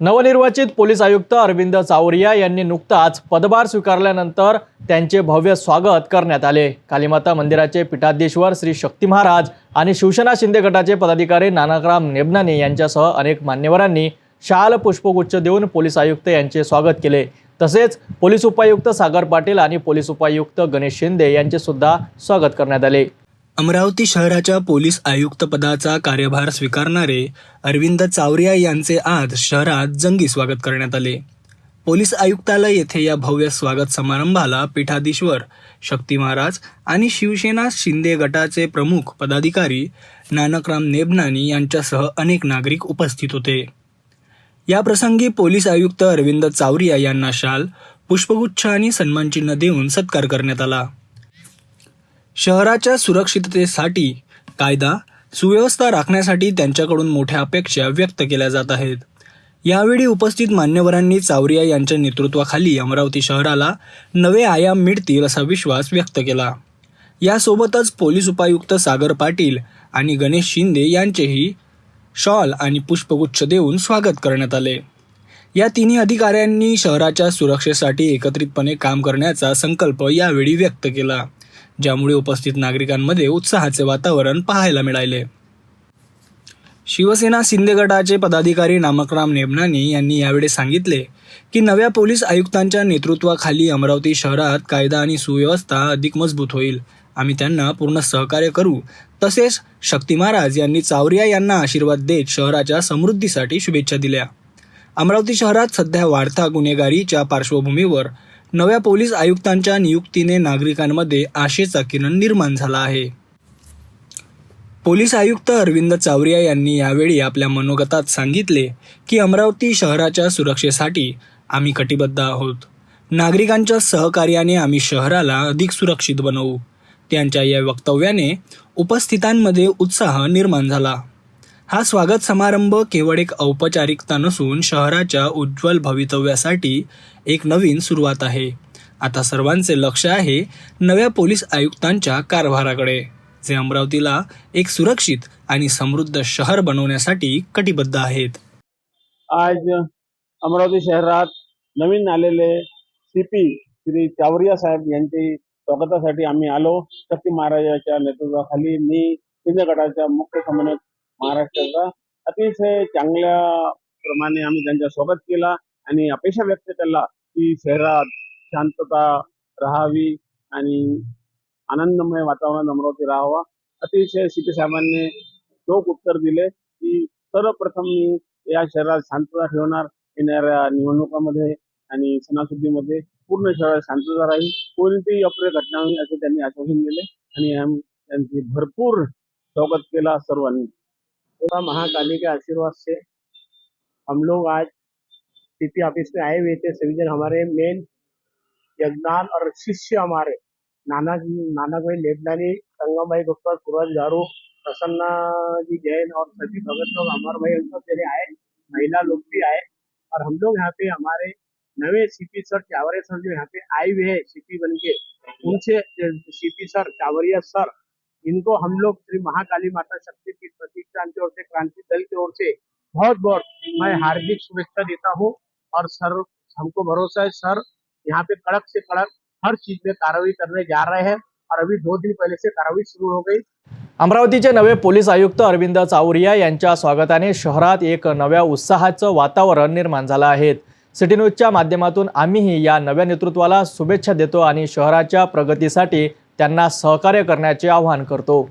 नवनिर्वाचित पोलीस आयुक्त अरविंद चावरिया यांनी नुकताच पदभार स्वीकारल्यानंतर त्यांचे भव्य स्वागत करण्यात आले. कालीमाता मंदिराचे पीठाधीश्वर श्री शक्ती महाराज आणि शिवसेना शिंदे गटाचे पदाधिकारी नानकराम नेबनाने यांच्यासह अनेक मान्यवरांनी शाल पुष्पगुच्छ देऊन पोलीस आयुक्त यांचे स्वागत केले. तसेच पोलीस उपायुक्त सागर पाटील आणि पोलीस उपायुक्त गणेश शिंदे यांचे सुद्धा स्वागत करण्यात आले. अमरावती शहराच्या पोलीस आयुक्त पदाचा कार्यभार स्वीकारणारे अरविंद चावरिया यांचे आज शहरात जंगी स्वागत करण्यात आले. पोलीस आयुक्तालय येथे या भव्य स्वागत समारंभाला पीठाधीश्वर शक्ती महाराज आणि शिवसेना शिंदे गटाचे प्रमुख पदाधिकारी नानकराम नेबनानी यांच्यासह अनेक नागरिक उपस्थित होते. याप्रसंगी पोलीस आयुक्त अरविंद चावरिया यांना शाल पुष्पगुच्छ आणि सन्मानचिन्ह देऊन सत्कार करण्यात आला. शहराच्या सुरक्षिततेसाठी कायदा सुव्यवस्था राखण्यासाठी त्यांच्याकडून मोठ्या अपेक्षा व्यक्त केल्या जात आहेत. यावेळी उपस्थित मान्यवरांनी चावरिया यांच्या नेतृत्वाखाली अमरावती शहराला नवे आयाम मिळतील असा विश्वास व्यक्त केला. यासोबतच पोलीस उपायुक्त सागर पाटील आणि गणेश शिंदे यांचेही शॉल आणि पुष्पगुच्छ देऊन स्वागत करण्यात आले. या तिन्ही अधिकाऱ्यांनी शहराच्या सुरक्षेसाठी एकत्रितपणे काम करण्याचा संकल्प यावेळी व्यक्त केला. ज्यामुळे उपस्थित नागरिकांमध्ये उत्साहाचे वातावरण पाहायला मिळाले. शिवसेना शिंदे गटाचे पदाधिकारी नामकराम नेमनानी यांनी यावेळी सांगितले की नव्या पोलीस आयुक्तांच्या नेतृत्वाखाली अमरावती शहरात कायदा आणि सुव्यवस्था अधिक मजबूत होईल. आम्ही त्यांना पूर्ण सहकार्य करू. तसेच शक्ती महाराज यांनी चावरिया यांना आशीर्वाद देत शहराच्या समृद्धीसाठी शुभेच्छा दिल्या. अमरावती शहरात सध्या वाढता गुन्हेगारीच्या पार्श्वभूमीवर नव्या पोलीस आयुक्तांच्या नियुक्तीने नागरिकांमध्ये आशेचा किरण निर्माण झाला आहे. पोलीस आयुक्त अरविंद चावरिया यांनी यावेळी आपल्या मनोगतात सांगितले की अमरावती शहराच्या सुरक्षेसाठी आम्ही कटिबद्ध आहोत. नागरिकांच्या सहकार्याने आम्ही शहराला अधिक सुरक्षित बनवू. त्यांच्या या वक्तव्याने उपस्थितांमध्ये उत्साह निर्माण झाला. हा स्वागत समारंभ केवळ एक औपचारिकता नसून शहराच्या उज्ज्वल भवितव्यासाठी एक नवीन सुरुवात आहे. आता सर्वांचे लक्ष आहे नव्या पोलीस आयुक्तांच्या कारभाराकडे जे अमरावतीला एक सुरक्षित आणि समृद्ध शहर बनवण्यासाठी कटिबद्ध आहेत. आज अमरावती शहरात नवीन आलेले सीपी श्री चावरिया साहेब यांचे स्वागतासाठी आम्ही आलो. शक्ती महाराजाच्या नेतृत्वाखाली मी गटाच्या मुख्य समन्वयक महाराष्ट्राचा. अतिशय चांगल्या प्रमाणे आम्ही त्यांच्या स्वागत केला आणि अपेक्षा व्यक्त केला की शहरात शांतता राहावी आणि आनंदमय वातावरण अमरावती राहावा. अतिशय सीपी साहेबांनी चोख उत्तर दिले की सर्वप्रथम मी या शहरात शांतता ठेवणार येणाऱ्या निवडणुकामध्ये आणि सणासुदीमध्ये पूर्ण शहरात शांतता राहील. कोणतीही अप्रिय घटना होईल असे त्यांनी आश्वासन दिले आणि आम्ही त्यांची भरपूर स्वागत केला सर्वांनी. पूरा महाकाली के आशीर्वाद से हम लोग आज सीपी ऑफ़िस में आए हुए थे। सभी जन हमारे मेन यज्ञान और शिष्य हमारे। नाना नाना भाई लेबनानी संगम भाई, गुप्ता सूरज झारू, प्रसन्ना जी, जैन और सभी भगत लोग, अमर भाई उनको चले आए। महिला लोग भी आए। और हम लोग यहाँ पे हमारे नवे सीपी सर चावरे सर जो यहाँ पे आए हुए हैं सीपी बन के, उनसे सीपी सर चावरिया सर इनको हम लोग श्री महाकाली माता शक्ति की प्रतिष्ठान की ओर से क्रांति दल की ओर से बहुत बहुत मैं हार्दिक शुभेच्छा देता हूँ और सर हमको भरोसा है सर यहाँ पे कड़क से कड़क हर चीज में कार्रवाई करने जा रहे हैं और अभी दो दिन पहले से कार्रवाई शुरू हो गई। अमरावतीचे नवे पोलीस आयुक्त अरविंद चावरिया यांच्या स्वागताने शहरात एक नव्या उत्साहाचं वातावरण निर्माण झालं आहे. सिटी न्यूजच्या माध्यमातून आम्हीही या नव्या नेतृत्वाला शुभेच्छा देतो आणि शहराच्या प्रगतीसाठी त्यांना सहकार्य करण्याचे आवाहन करतो.